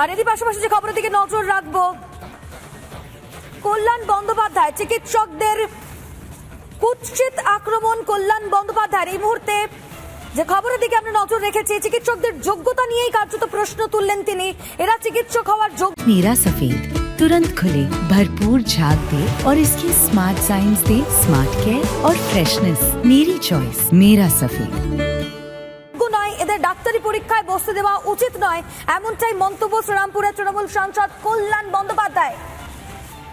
আর এরই পাশাপাশি যে খবরের দিকে নজর রাখবো কল্যাণ বন্দ্যোপাধ্যায় চিকিৎসকদের কুৎসিত আক্রমণ কল্যাণ বন্দ্যোপাধ্যায় এই মুহূর্তে যে খবরের দিকে আমরা নজর রেখেছি চিকিৎসকদের যোগ্যতা নিয়েই কার্যত প্রশ্ন তুললেন তিনি এরা চিকিৎসক হওয়ার যোগ্য नीरा सफेद तुरंत खुले भरपूर झाग दे और इसकी स्मार्ट साइंस दे स्मार्ट केयर और फ्रेशनेस मेरी चॉइस मेरा सफेद নয় এদের ডাক্তারি পরীক্ষায় বসতে দেওয়া উচিত নয়। এমনটাই মন্তব্য শ্রীরামপুরের তৃণমূল সাংসদ কল্যাণ বন্দ্যোপাধ্যায়।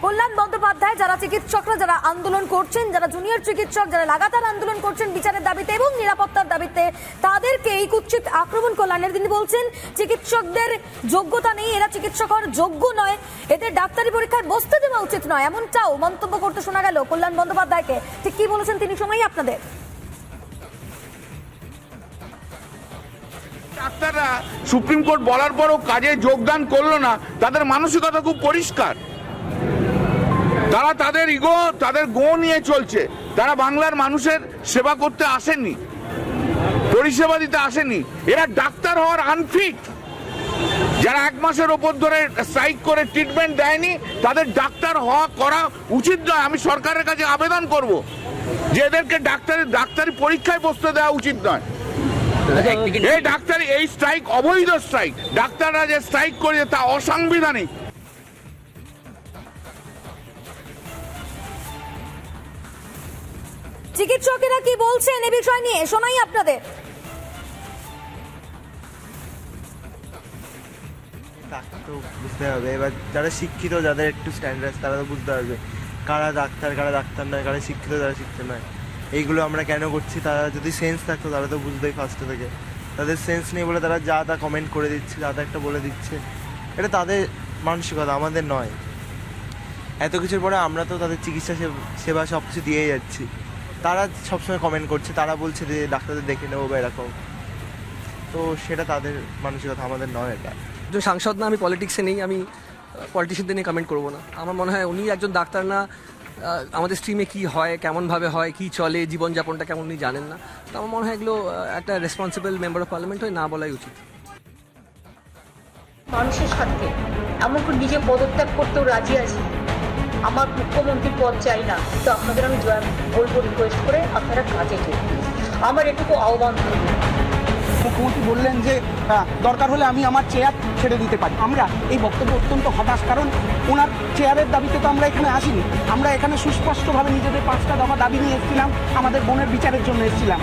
কল্যাণ বন্দ্যোপাধ্যায়, যারা চিকিৎসকরা যারা আন্দোলন করছেন, যারা জুনিয়র চিকিৎসক যারা লাগাতার আন্দোলন করছেন বিচারের দাবিতে এবং নিরাপত্তার দাবিতে, তাদেরকে এই কুৎসিত আক্রমণ কল্যাণের তিনি বলছেন। চিকিৎসকদের যোগ্যতা নেই, এরা চিকিৎসক হওয়ার যোগ্য নয়। এদের ডাক্তারি পরীক্ষায় বসতে দেওয়া উচিত নয়, এমনটাও মন্তব্য করতে শোনা গেল কল্যাণ বন্দ্যোপাধ্যায়কে। ঠিক কি বলেছেন তিনি সময়ই আপনাদের? ডাক্তাররা সুপ্রিম কোর্ট বলার পরও কাজে যোগদান করল না, তাদের মানসিকতা খুব পরিষ্কার। তারা তাদের ইগো, তাদের গো নিয়ে চলছে। তারা বাংলার মানুষের সেবা করতে আসেনি পরিষেবা দিতে আসেনি এরা ডাক্তার হওয়ার আনফিট। যারা এক মাসের ওপর ধরে স্ট্রাইক করে ট্রিটমেন্ট দেয়নি, তাদের ডাক্তার হওয়া করা উচিত নয়। আমি সরকারের কাছে আবেদন করব যে এদেরকে ডাক্তারের ডাক্তারি পরীক্ষায় বসতে দেওয়া উচিত নয়। এই ডাক্তারি এই স্ট্রাইক অবৈধ স্ট্রাইক ডাক্তাররা যে স্ট্রাইক করেছে তা অসাংবিধানিক। চিকিৎসকেরা কি বলছেন এ বিষয় নিয়ে? শোনাই আপনাদের। ডাক্তার তো বুঝতে হবে। এবার যারা শিক্ষিত যাদের একটু স্ট্যান্ডার্ড তারা তো বুঝতে পারবে। কারা ডাক্তার কারা ডাক্তার নয় কারা শিক্ষিত যারা শিক্ষিত নয়। এইগুলো আমরা কেন করছি? তারা যদি সেন্স থাকতো, তারা তো বুঝতেই ফার্স্টে থেকে। তাদের সেন্স নেই বলে তারা যা তা কমেন্ট করে দিচ্ছে, যা তা একটা বলে দিচ্ছে, এটা তাদের মানসিকতা, আমাদের নয়। এত কিছুর পরে আমরা তো তাদের চিকিৎসা সেবা সব কিছু দিয়ে যাচ্ছি। তারা সবসময় কমেন্ট করছে, তারা বলছে যে ডাক্তারদের দেখে নেব বা এরকম। তো সেটা তাদের মানসিকতা, আমাদের নয় এটা। একজন সাংসদ না, আমি পলিটিক্সে নেই, আমি পলিটিশিয়ানদের নিয়ে কমেন্ট করব না। আমার মনে হয় উনি একজন ডাক্তার না আমাদের স্ট্রিমে কি হয়, কেমনভাবে হয়, কি চলে, জীবনযাপনটা কেমন উনি জানেন না। তো আমার মনে হয় এগুলো একটা রেসপন্সিবল মেম্বার অফ পার্লামেন্ট হয়ে না বলাই উচিত। মানুষের স্বার্থে। এমনকি নিজে পদত্যাগ করতেও রাজি আছি। আমার মুখ্যমন্ত্রীর পদ চাই না। তো আপনাদের আমি বলব রিকোয়েস্ট করে আপনারা কাজে যোগ আমার এটুকু আহ্বান থাকবে মুখ্যমন্ত্রী বললেন যে দরকার হলে আমি আমার চেয়ার ছেড়ে দিতে পারি। আমরা এই বক্তব্য অত্যন্ত হতাশ, কারণ ওনার চেয়ারের দাবিতে তো আমরা এখানে আসিনি। আমরা এখানে সুস্পষ্টভাবে নিজেদের পাঁচটা দফা দাবি নিয়ে এসেছিলাম, আমাদের বোনের বিচারের জন্য এসেছিলাম।